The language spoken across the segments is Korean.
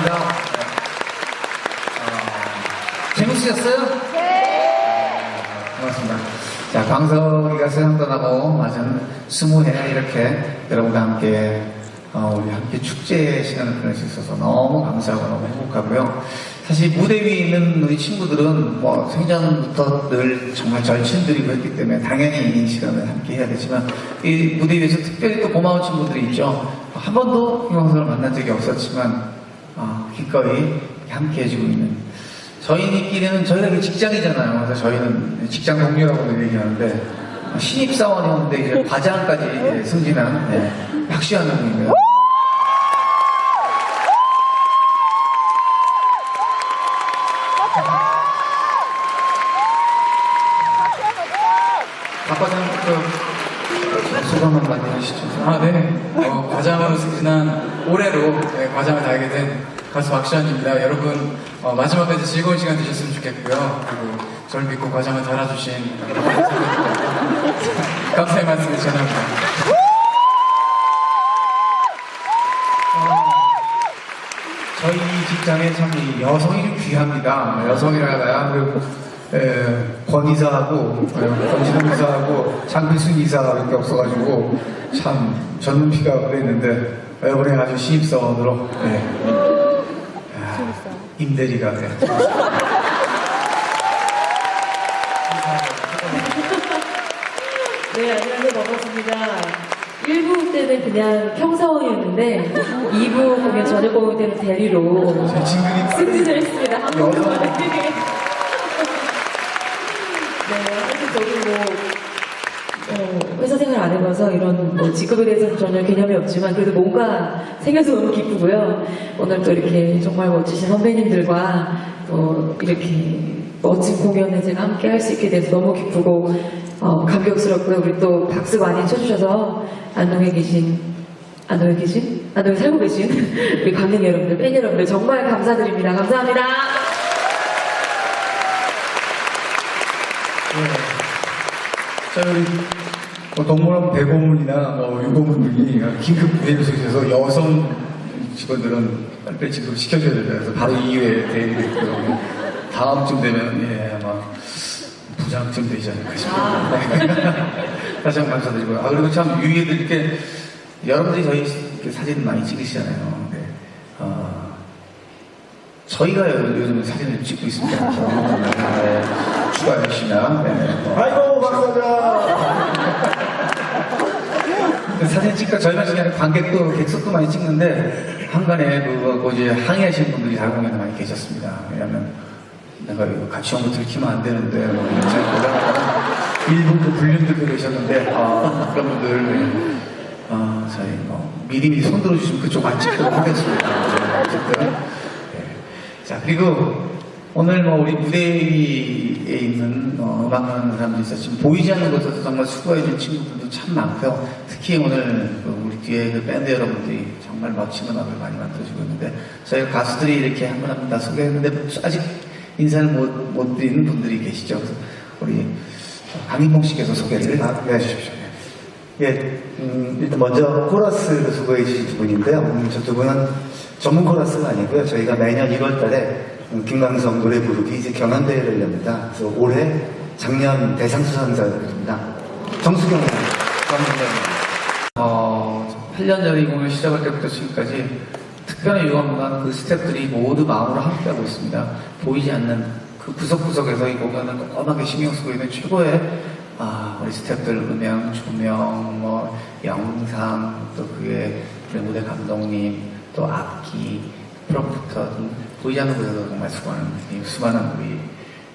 고맙습니다. 어, 재밌으셨어요? 네. 고맙습니다. 자, 강석이가 세상도 나고 맞은 스무 해 이렇게 여러분과 함께 어, 우리 함께 축제 시간을 보낼 수 있어서 너무 감사하고 너무 행복하고요. 사실 무대 위에 있는 우리 친구들은 뭐 생전부터 늘 정말 절친들이고 했기 때문에 당연히 이 시간을 함께 해야 되지만 이 무대 위에서 특별히 또 고마운 친구들이 있죠. 한 번도 이 방송을 만난 적이 없었지만 기꺼이 함께 해주고 있는 저희끼리는 저희가 이게 직장이잖아요. 그래서 저희는 직장 동료라고 얘기하는데 신입사원이었는데 이제 과장까지 예, 승진한 예, 박시환 형님이고요. 박과장 그 소감 한마디 해주시죠. 아, 네. 어, 과장으로 승진한 올해로 네, 과장을 달게 된 가수 박시환입니다. 여러분, 어, 마지막까지 즐거운 시간 되셨으면 좋겠고요. 그리고 저를 믿고 과장을 달아주신 감사의 말씀을 전합니다. 저희 직장에 참이 여성이 좀 귀합니다. 여성이라야 그리고 에, 권 이사하고 에, 권진영 이사하고 장필순 이사밖에 없어가지고 참 젊은 피가 그랬는데 이번에 아주 신입사원으로 네. 아, 임대리가 네. 네, 안녕하세요. 반갑습니다. 1부 때는 그냥 평사원이었는데 2부 공연 저녁 공연 때는 대리로 승진을 했습니다. 여성. 동안에. 네, 사실 저도 뭐 어, 회사 생활 안 해봐서 이런 뭐 직급에 대해서는 전혀 개념이 없지만 그래도 뭔가 생겨서 너무 기쁘고요. 오늘 또 이렇게 정말 멋지신 선배님들과 또 이렇게 멋진 공연에 제가 함께 할 수 있게 돼서 너무 기쁘고 어, 감격스럽고요. 우리 또 박수 많이 쳐주셔서 안동에 계신 안동에 계신? 안동에 살고 계신 우리 관객 여러분들, 팬 여러분들 정말 감사드립니다. 감사합니다. 저희 뭐 동물원 배고문이나 뭐 유고문들이 긴급 무대를 소개해서 여성 직원들은 빨리 지금 시켜줘야 된다 해서 바로 2회 대회를 했고요. 다음 쯤 되면 예 아마 부장쯤 되지 않을까 싶습니다. 다시 한번 감사드리고요. 아 그리고 참 유희들 이렇게 여러분들이 저희 사진 많이 찍으시잖아요. 네. 어, 저희가 요즘 사진을 찍고 있습니다. 네, 추가열 씨나 네, 뭐 아이고 박사장 그 사진 찍다 저희만 찍는 관객도 객석도 많이 찍는데 한간에 그거 그 이제 항의하시는 분들이 다공연에 많이 계셨습니다. 왜냐하면 내가 이거 같이 온거 들키면 안 되는데 뭐 인생 보다가 일본도 불륜들도 계셨는데 아, 그런 분들 아, 저희 뭐 미리미리 손 들어 주시면 그쪽 안 찍도록 하겠습니다. 네, 어쨌든 네. 자 그리고 오늘 뭐 우리 무대 위에 있는 어, 음악하는 사람들이 있어 지금 보이지 않는 곳에서 정말 수고해준 친구들도 참 많고요. 특히 오늘 그 우리 뒤에 그 밴드 여러분들이 정말 멋진 음악을 많이 만들어주고 있는데 저희가 가수들이 이렇게 한 분 한 분 다 소개했는데 아직 인사를 못, 못 드리는 분들이 계시죠. 우리 강인봉 씨께서 소개를. 해주십시오. 예, 음, 일단 먼저 코러스를 수고해 주신 두 분인데요. 음, 저 두 분은 전문 코러스가 아니고요. 저희가 매년 1월 달에 음, 김광석 노래 부르기 이제 경연대회를 엽니다. 그래서 올해 작년 대상 수상자입니다. 정수경 님. 어, 8년 전에 이 공연 시작할 때부터 지금까지 특별한 유언과 그 스태프들이 모두 마음으로 함께하고 있습니다. 보이지 않는 그 구석구석에서 이 공연을 꼼꼼하게 신경 쓰고 있는 최고의 아, 우리 스태프들 음향, 조명, 뭐 영상, 또 그게 우리 무대 감독님, 또 악기, 프로프터 등 보이지 않는 곳에서 정말 이 수많은 우리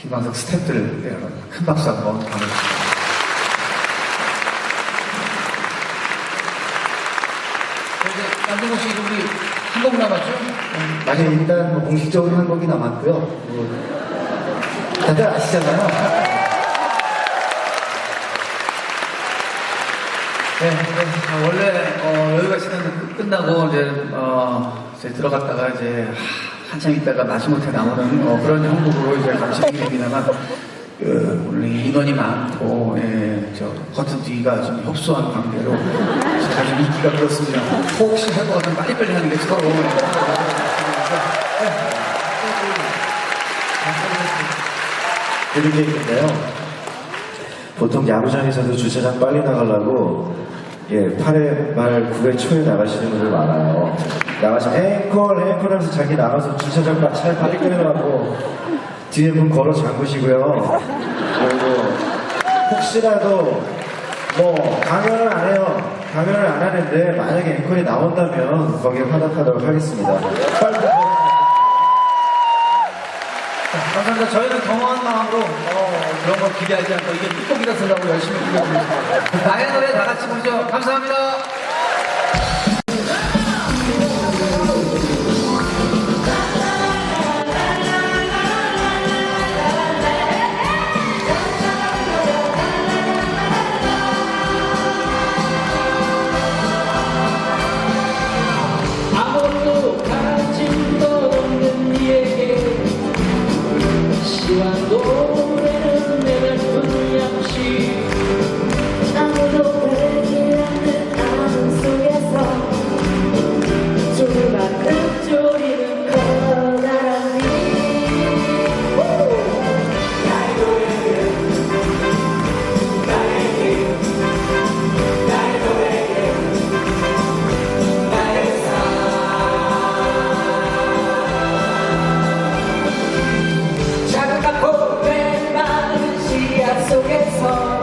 김광석 스태프들 여러분 큰 박수 한번. 이제 남정호 씨 우리 한 곡 남았죠? 음, 아니, 일단 뭐 공식적으로 한 곡이 남았고요. 뭐, 다들 아시잖아요. 네, 네. 어, 원래 어, 여기가 시간 끝나고 이제 어, 이제 들어갔다가 이제 하, 한참 있다가 마지못해 나오는 어, 그런 형국으로 이제 감시입니다만 그, 오늘 인원이 많고 예, 저 커튼 뒤가 좀 협소한 관계로 좀 인기가 그렇습니다. 혹시 할 것 같으면 빨리빨리 하는 게 서로 네. 감사드리겠습니다. 드릴 게 있는데요. 보통 야구장에서도 주차장 빨리 나가려고 예, 8회 말 9회 초에 나가시는 분들 많아요. 나가서 앵콜, 앵콜 하면서 자기 나가서 주차장 막 차에 빨리 끌어가고 뒤에 문 걸어 잠그시고요. 그리고 혹시라도 뭐 강연을 안 해요. 강연을 안 하는데 만약에 앵콜이 나온다면 거기에 화답하도록 하겠습니다. 빨리 감사합니다. 저희는 경험한 마음으로 어, 그런 거 기대하지 않고 이게 뚜껑이라 쓰려고 열심히 기대하고 나의 노래 다 같이 부르죠. 감사합니다. 있어